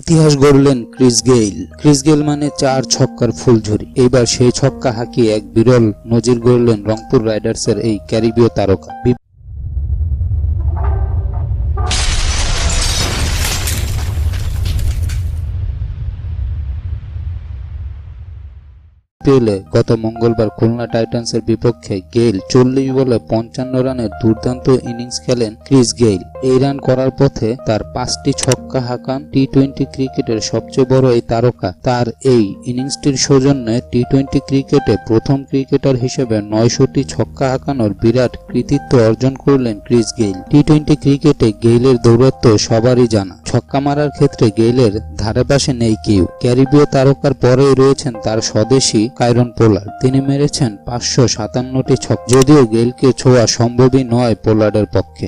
ইতিহাস গড়লেন Chris Gayle. Chris Gayle মানে চার ছক্কার ফুলঝুরি। এইবার সেই ছক্কা হাঁকিয়ে এক বিরল নজির গড়লেন রংপুর রাইডার্সের এই ক্যারিবীয় তারকা। পেলে গত মঙ্গলবার খুলনা টাইটান্সের বিপক্ষে গেইল চল্লিশ বলে পঞ্চান্ন রানের দুর্দান্ত ইনিংস খেলেন ক্রিস গেইল। এই রান করার পথে তার পাঁচটি ছক্কা হাঁকান টি টোয়েন্টি ক্রিকেটের সবচেয়ে বড় এই তারকা। তার এই ইনিংসটির সৌজন্যে টি টোয়েন্টি ক্রিকেটে প্রথম ক্রিকেটার হিসেবে নয়শোটি ছক্কা হাঁকানোর বিরাট কৃতিত্ব অর্জন করলেন ক্রিস গেইল। টি টোয়েন্টি ক্রিকেটে গেইলের দৌরত্ব সবারই জানা। ছক্কা মারার ক্ষেত্রে গেইলের ধারে পাশে নেই কেউ। ক্যারিবীয় তারকার পরেই রয়েছেন তার স্বদেশি কায়রন পোলার তিনি মেরেছেন পাঁচশো সাতান্নটি ছক, যদিও গেইলকে ছোঁয়া সম্ভবই নয় পোলার্ডের পক্ষে।